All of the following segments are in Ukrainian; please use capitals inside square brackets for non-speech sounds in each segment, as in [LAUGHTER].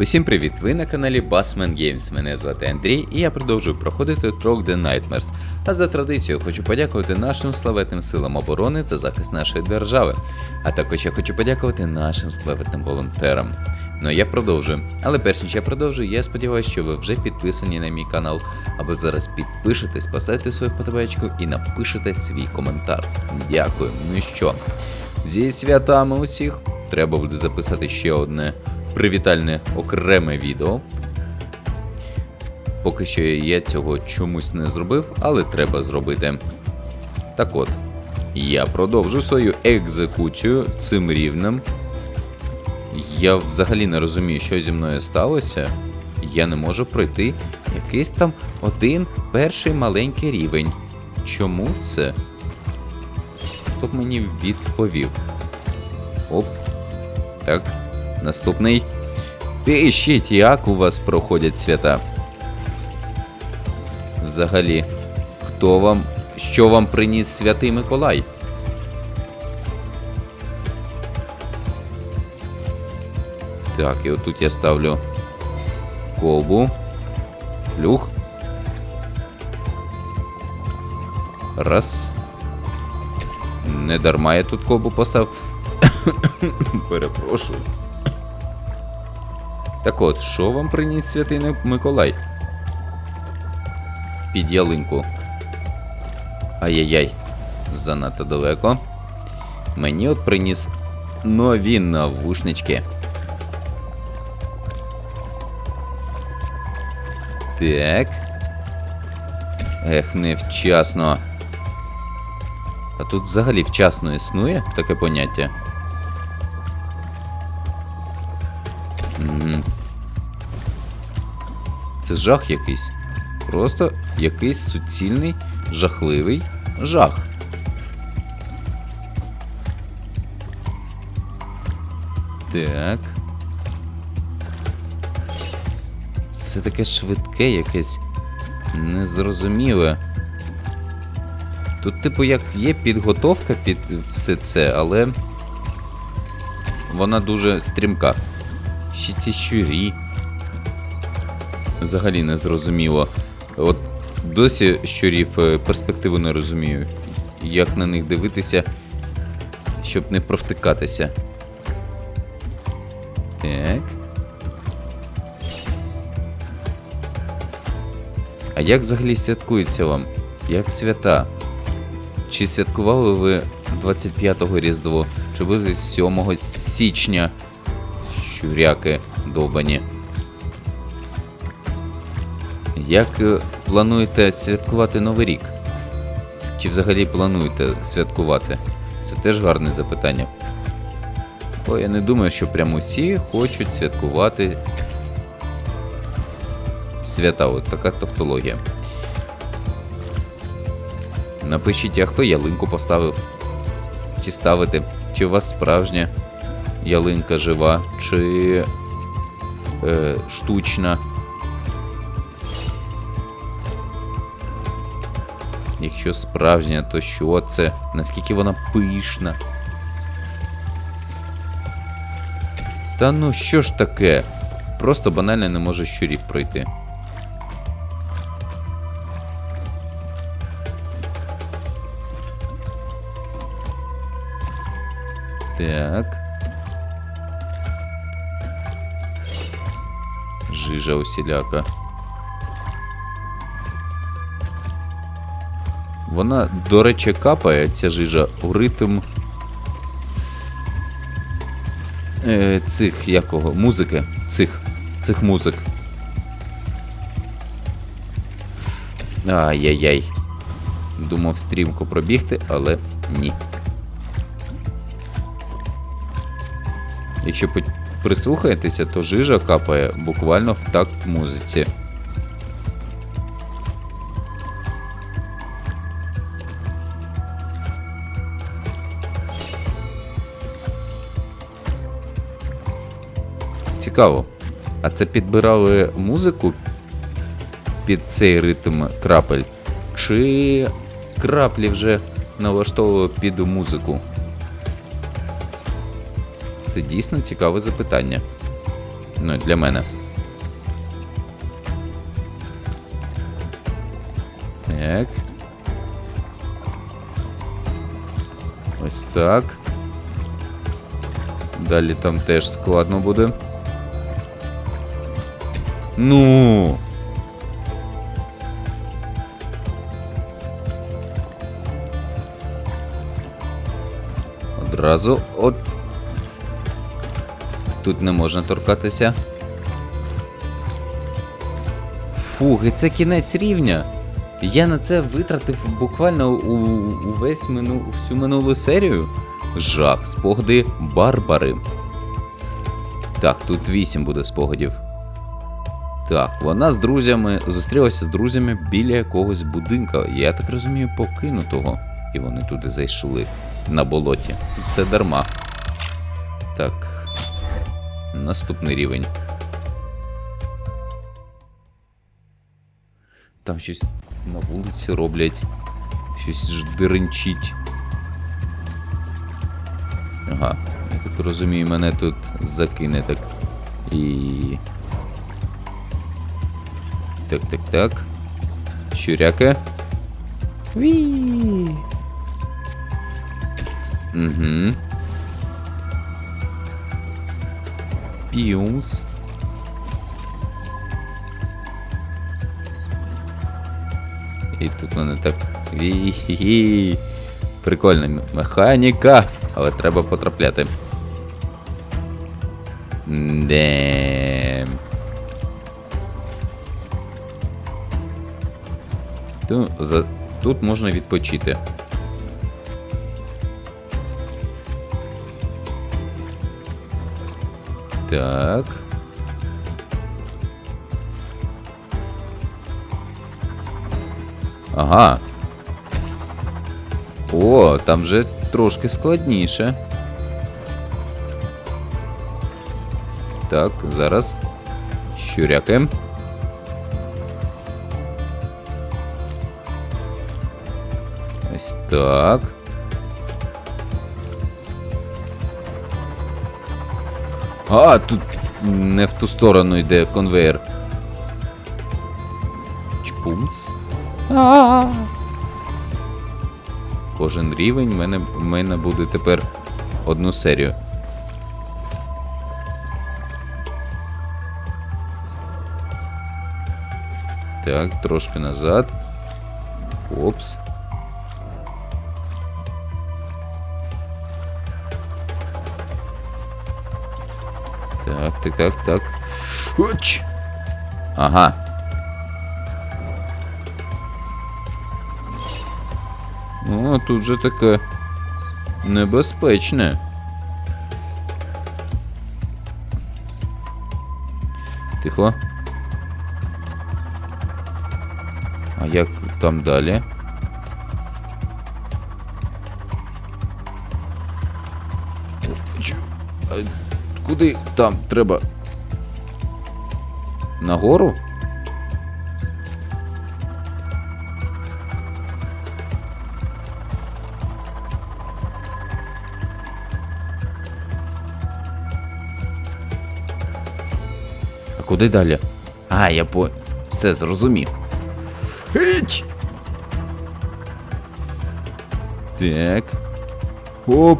Усім привіт! Ви на каналі Bassman Games. Мене звати Андрій, і я продовжую проходити Trog the Nightmares. А за традицією хочу подякувати нашим славетним силам оборони за захист нашої держави. А також я хочу подякувати нашим славетним волонтерам. Ну а я продовжую. Але перш ніж я продовжую, я сподіваюся, що ви вже підписані на мій канал, або зараз підпишетесь, поставите свою вподобайку і напишете свій коментар. Дякую. Ну і що? Зі святами усіх треба буде записати ще одне привітальне окреме відео. Поки що я цього чомусь не зробив, але треба зробити. Так от, я продовжу свою екзекуцію цим рівнем. Я взагалі не розумію, що зі мною сталося. Я не можу пройти якийсь там один перший маленький рівень. Чому це? Хто мені відповів? Оп. Так, наступний. Пишіть, як у вас проходять свята. Взагалі, хто вам. Що вам приніс святий Миколай? Так, і отут я ставлю колбу. Плюх. Раз. Не дарма я тут колбу поставив. [COUGHS] Перепрошую. Так от, що вам приніс святий Миколай? Під ялинку. Ай-яй-яй. Занадто далеко. Мені от приніс нові навушнички. Так. Ех, невчасно. Тут взагалі вчасно існує таке поняття. Це жах якийсь. Просто якийсь суцільний, жахливий жах. Так. Це таке швидке якесь незрозуміле. Тут, типу, як є підготовка під все це, але вона дуже стрімка. Ще ці щурі. Взагалі не зрозуміло. От досі щурів е, перспективу не розумію. Як на них дивитися, щоб не провтикатися. Так. А як взагалі святкується вам? Як свята? Чи святкували ви 25-го Різдво? Чи ви 7 січня? Щуряки довбані. Як е, плануєте святкувати Новий рік? Чи взагалі плануєте святкувати? Це теж гарне запитання. Бо я не думаю, що прямо усі хочуть святкувати свята. От така тавтологія. Напишіть, а хто ялинку поставив? Чи ставите? Чи у вас справжня ялинка жива, чи е, штучна? Якщо справжня, то що це? Наскільки вона пишна? Та ну що ж таке? Просто банально не може щурів пройти. Так. Жижа усіляка. Вона, до речі, капає ця жижа у ритм е, цих якого? Музики. Цих. Цих музик. Ай-яй-яй. Думав стрімко пробігти, але ні. Якщо прислухаєтеся, то жижа капає буквально в такт музиці. Цікаво. А це підбирали музику під цей ритм крапель? Чи краплі вже налаштовували під музику? Це дійсно цікаве запитання. Ну, для мене. Так. Ось так. Далі там теж складно буде. Ну. Одразу от. Тут не можна торкатися. Фух, і це кінець рівня. Я на це витратив буквально увесь мину, всю минулу серію. Жах, спогади Барбари. Так, тут 8 буде спогадів. Так, вона з друзями зустрілася з друзями біля якогось будинка. Я так розумію, покинутого. І вони туди зайшли на болоті. Це дарма. Так. Наступний рівень. Там щось на вулиці роблять. Щось ж деренчить. Ага, я так розумію, мене тут закине так. І. Так, так, так. Щуряка. Ві. Угу. Піумс. І тут мене так. Ві-хі-хі. Прикольна механіка, але треба потрапляти. Де. Тут можна відпочити. Так. Ага. О, там вже трошки складніше. Так, зараз. Щуряки. Ось так. А, тут не в ту сторону йде конвейер. Чпумс. А -а -а. Кожен рівень в мене, мене буде тепер одну серію. Так, трошки назад. Опс. Так, так, так. Уч! Ага. О, тут же таке небезпечне. Тихо. А як там далі? Чу- Куди там треба? Нагору? А куди далі? А, я по. Все зрозумів. Хич! Так. Оп.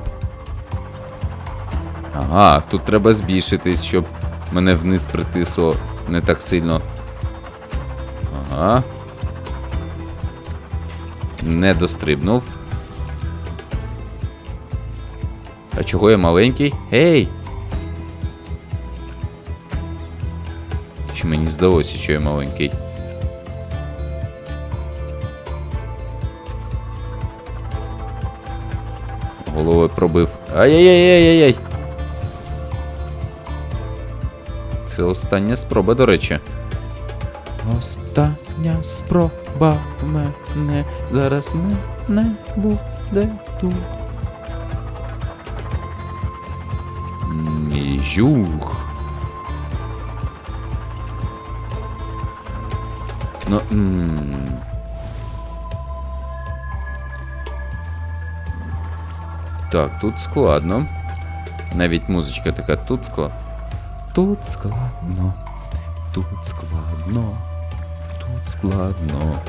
Ага, тут треба збільшитись, щоб мене вниз притисло не так сильно. Ага. Не дострибнув. А чого я маленький? Гей! Чи мені здалося, що я маленький? Головою пробив. Ай-яй-яй-яй-яй! Це остання спроба, до речі. Остання спроба в мене. Зараз мене буде тут. Жух. Ну. м. Так, тут складно. Навіть музичка така тут складно. Тут складно. Тут складно. Тут складно.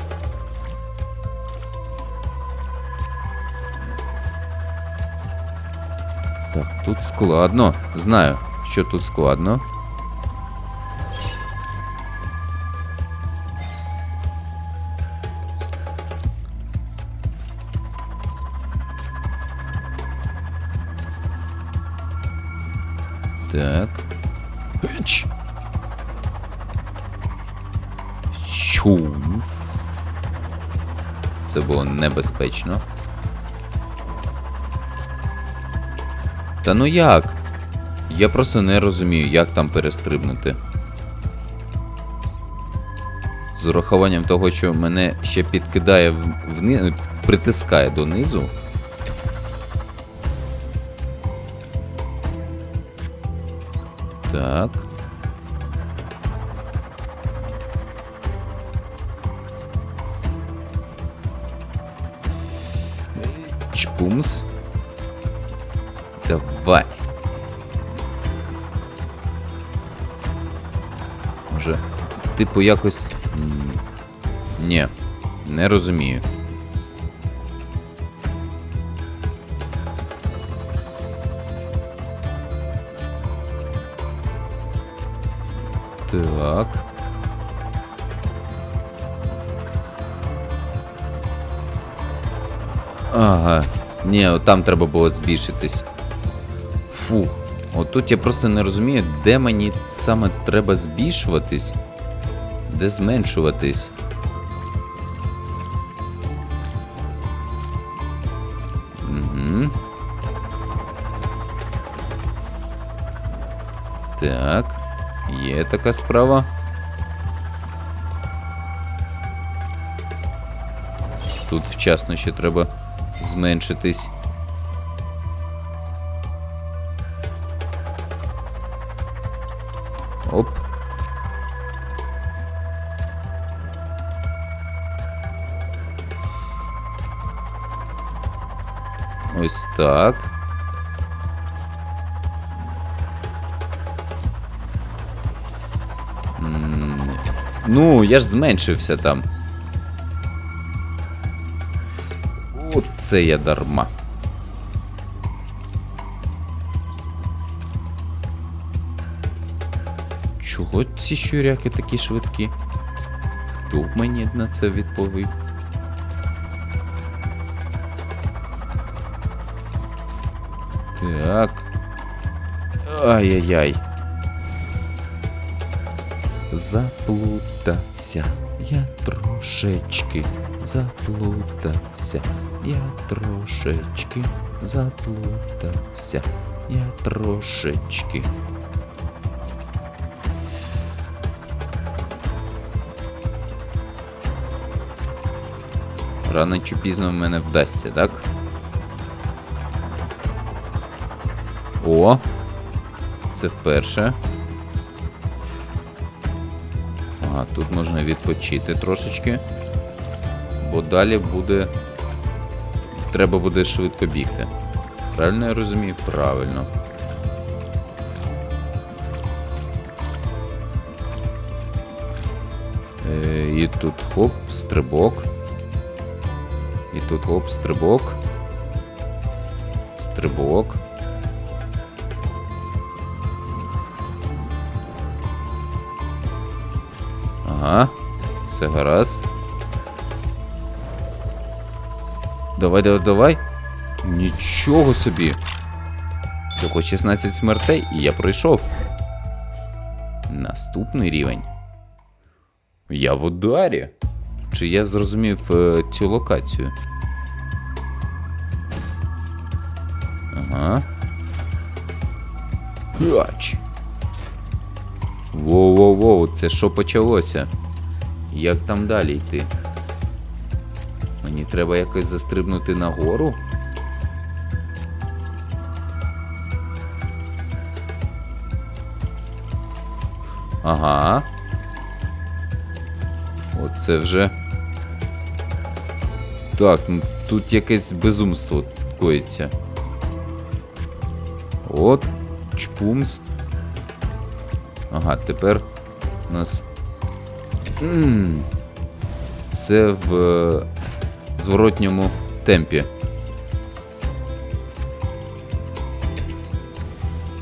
Так, тут складно. Знаю, що тут складно. Небезпечно. Та ну як? Я просто не розумію, як там перестрибнути. З урахуванням того, що мене ще підкидає в- вни... притискає донизу. Так. Чпумс. Давай. Може, типу, якось. Ні, не розумію. Ні, от там треба було збільшитись. Фух. От тут я просто не розумію, де мені саме треба збільшуватись, де зменшуватись. Так, є така справа. Тут вчасно ще треба зменшитись. Оп. Ось так. Ну, я ж зменшився там. От це я дарма. Чого ці щуряки такі швидкі? Хто б мені на це відповів? Так. Ай-яй-яй. Заплутався. Я трошечки заплутався. Я трошечки заплутався. Я трошечки. Рано чи пізно в мене вдасться, так? О! Це вперше. Ага, тут можна відпочити трошечки. Бо далі буде. Треба буде швидко бігти. Правильно я розумію? Правильно. Е, і тут хоп, стрибок. І тут хоп, стрибок. Стрибок. Ага, все гаразд. Давай, давай, давай. Нічого собі. Всього 16 смертей, і я пройшов. Наступний рівень. Я в ударі. Чи я зрозумів е, цю локацію? Ага. Хач. Воу-воу-воу, це що почалося? Як там далі йти? Мені треба якось застрибнути нагору? Ага. Оце вже. Так, ну тут якесь безумство коїться. От. Чпумс. Ага, тепер у нас. М, Це в е, зворотньому темпі.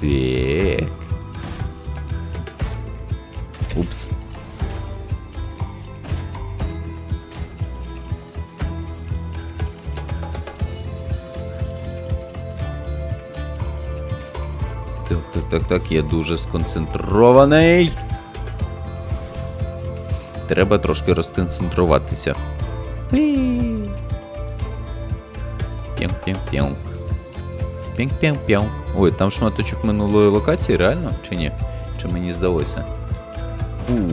Так. Упс. Так, так, так, так, я дуже сконцентрований. Треба трошки розконцентруватися. П'янк-п'янк-п'янк. П'янк-п'янк-п'янк. Ой, там шматочок минулої локації, реально? Чи ні? Чи мені здалося? Фух.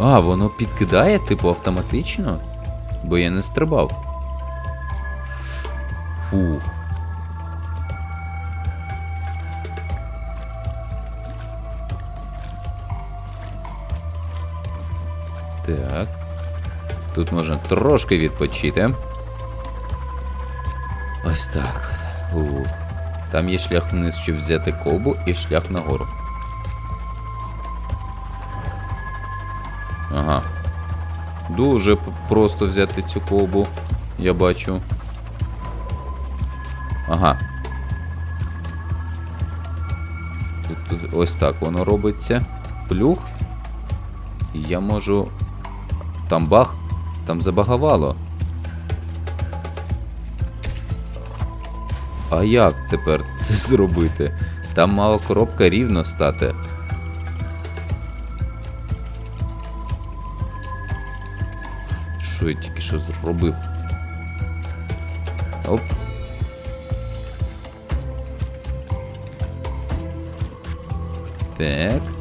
А, воно підкидає, типу, автоматично? Бо я не стрибав. Фух. Так. Тут можна трошки відпочити. Ось так. Ух. Там є шлях вниз, щоб взяти колбу, і шлях нагору. Ага. Дуже просто взяти цю колбу, я бачу. Ага. Тут, тут ось так воно робиться. Плюх. Я можу. Там бах, там забагавало. А як тепер це [LAUGHS] зробити? Там мала коробка рівно стати. Що я тільки що зробив? Оп. Так.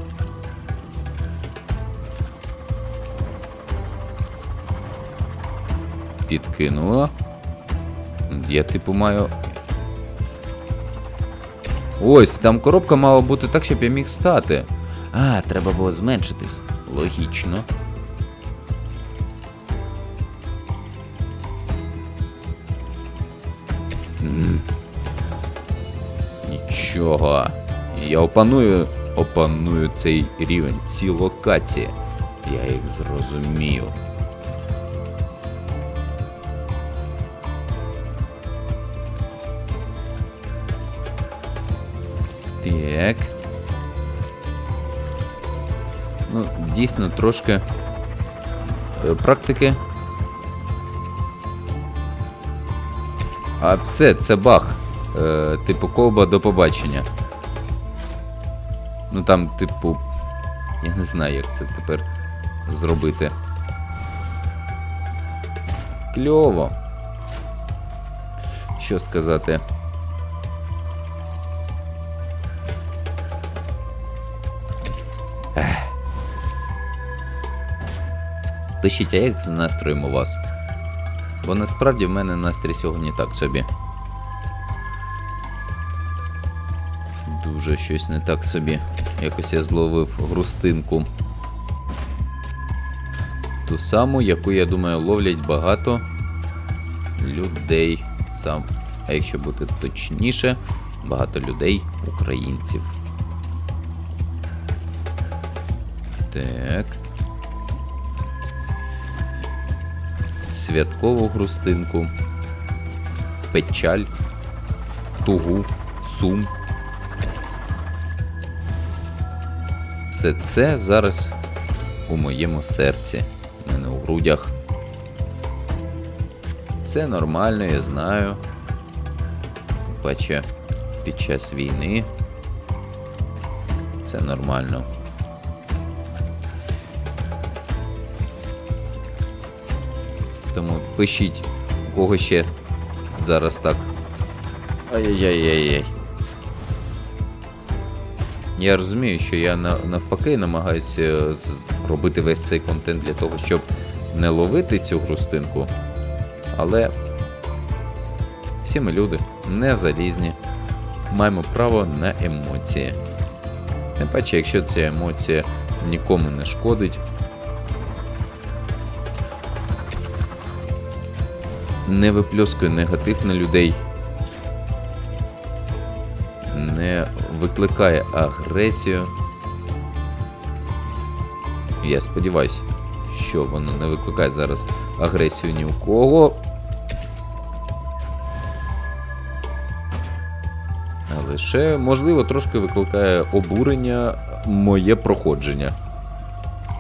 Підкинула. Я типу маю. Ось, там коробка мала бути так, щоб я міг стати. А, треба було зменшитись. Логічно. Нічого. Я опаную, опаную цей рівень, ці локації. Я їх зрозумію. Так. Ну, дійсно, трошки е, практики. А все, це баг. Е, типу, колба до побачення. Ну там, типу. Я не знаю, як це тепер зробити. Кльово. Що сказати? Пишіть, а як з настроєм у вас? Бо насправді в мене настрій сьогодні так собі. Дуже щось не так собі. Якось я зловив грустинку. Ту саму, яку, я думаю, ловлять багато людей сам. А якщо бути точніше, багато людей, українців. Так. Святкову грустинку, печаль, тугу, сум. Все це зараз у моєму серці, у мене у грудях. Це нормально, я знаю. Паче під час війни. Це нормально. Тому пишіть, у кого ще зараз так. Ай-яй-яй-яй. Я розумію, що я навпаки намагаюся робити весь цей контент для того, щоб не ловити цю грустинку. Але всі ми люди не залізні. Маємо право на емоції. Тим паче, якщо ця емоція нікому не шкодить, не випльоскує негатив на людей, не викликає агресію. Я сподіваюся, що воно не викликає зараз агресію ні у кого. Лише, можливо, трошки викликає обурення моє проходження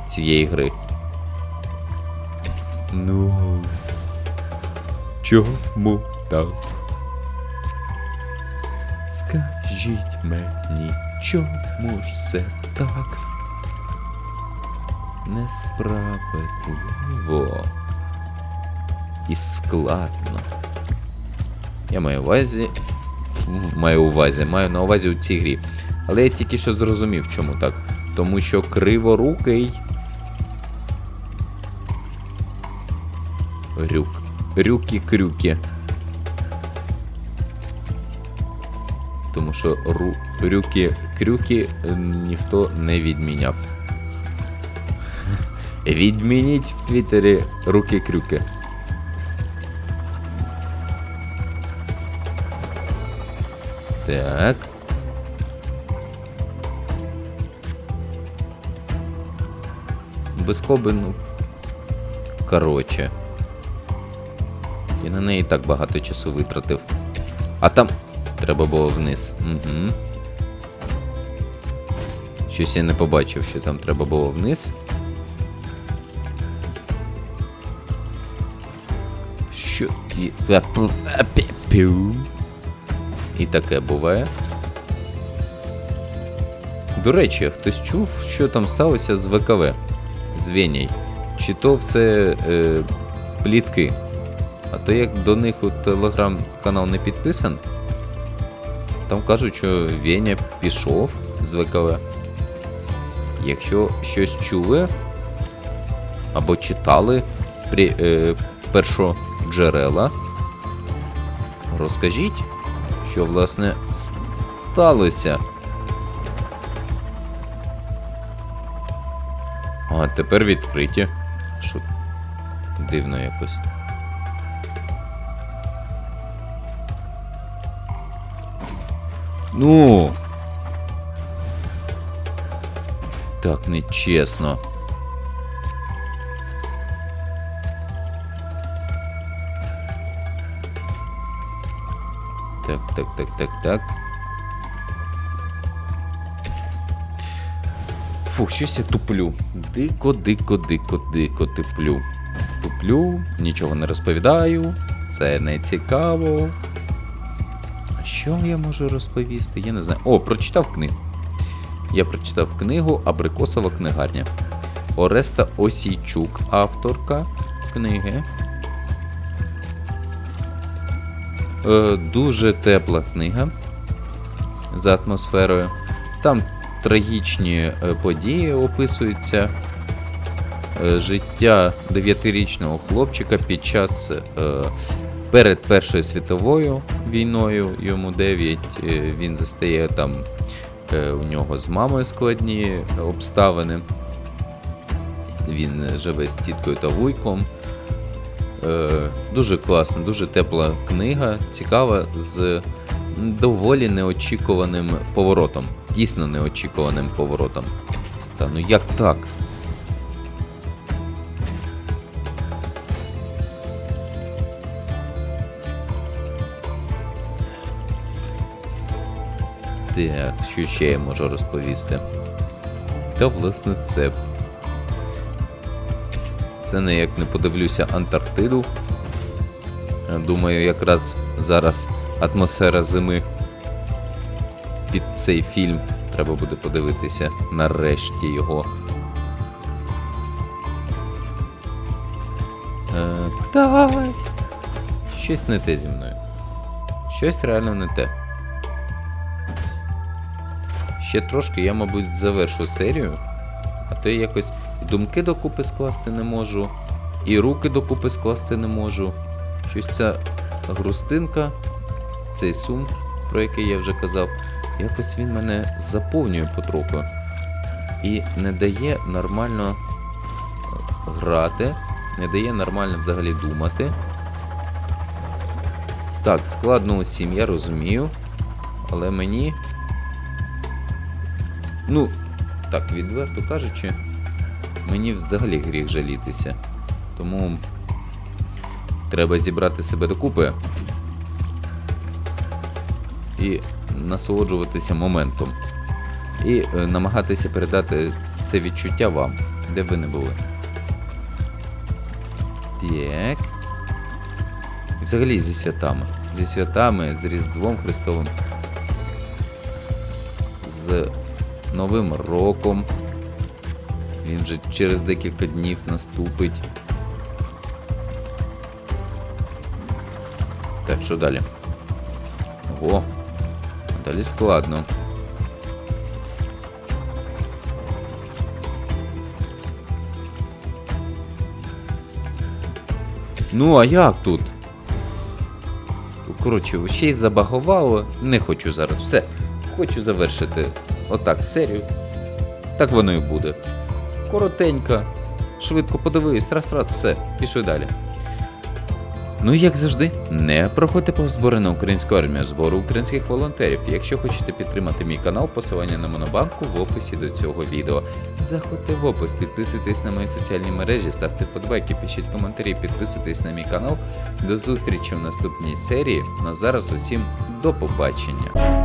цієї гри. Ну. Чому так? Скажіть мені, чому ж все так? Несправедливо. І складно. Я маю увазі. Маю увазі, маю на увазі у цій грі. Але я тільки що зрозумів, чому так. Тому що криворукий. Рюк. Рюки-крюки. Тому що ру... рюки-крюки ніхто не відміняв. [LAUGHS] Відмініть в Твіттері руки-крюки. Так. Без коби, ну. Короче. Я на неї так багато часу витратив. А там. Треба було вниз. Угу. Щось я не побачив, що там треба було вниз. Що і. І таке буває. До речі, хтось чув, що там сталося з ВКВ з Веній. Чи то все е, плітки. А то як до них у телеграм-канал не підписан, там кажуть, що Веня пішов з ВКВ. Якщо щось чули або читали при, е, першоджерела, розкажіть, що власне сталося. А, тепер відкриті. Що дивно якось. Ну. Так нечесно. Так, так, так, так, так. Фух, щось я туплю. Дико, дико, дико, дико туплю. Туплю, нічого не розповідаю. Це не цікаво. Що я можу розповісти? Я не знаю. О, прочитав книгу. Я прочитав книгу Абрикосова книгарня. Ореста Осійчук, авторка книги. Е, дуже тепла книга за атмосферою. Там трагічні е, події описуються. Е, життя 9-річного хлопчика під час е, перед Першою світовою війною, йому 9, е, він застає там е, у нього з мамою складні обставини. Він живе з тіткою та вуйком. Е, дуже класна, дуже тепла книга, цікава, з доволі неочікуваним поворотом. Дійсно неочікуваним поворотом. Та ну як так? Так, що ще я можу розповісти? Та власне це. Це не як не подивлюся Антарктиду. Думаю, якраз зараз атмосфера зими під цей фільм треба буде подивитися нарешті його. Е, давай. Щось не те зі мною. Щось реально не те. Ще трошки я, мабуть, завершу серію, а то я якось і думки докупи скласти не можу, і руки докупи скласти не можу. Щось ця грустинка, цей сум, про який я вже казав, якось він мене заповнює потроху і не дає нормально грати, не дає нормально взагалі думати. Так, складно усім, я розумію. Але мені. Ну, так, відверто кажучи, мені взагалі гріх жалітися. Тому треба зібрати себе докупи і насолоджуватися моментом. І е, намагатися передати це відчуття вам, де б ви не були. Так. І Взагалі зі святами. Зі святами, з Різдвом Христовим. З Новим роком. Він вже через декілька днів наступить. Так, що далі? Ого. Далі складно. Ну, а як тут? Коротше, ще й забагувало. Не хочу зараз. Все. Хочу завершити отак серію. Так воно і буде. Коротенько. Швидко подивись, раз-раз, все, пішли далі. Ну, і як завжди, не проходьте повз на українську армію, збору українських волонтерів. Якщо хочете підтримати мій канал, посилання на монобанку в описі до цього відео. Заходьте в опис, підписуйтесь на мої соціальні мережі, ставте вподобайки, пишіть коментарі, підписуйтесь на мій канал. До зустрічі в наступній серії. На зараз усім до побачення.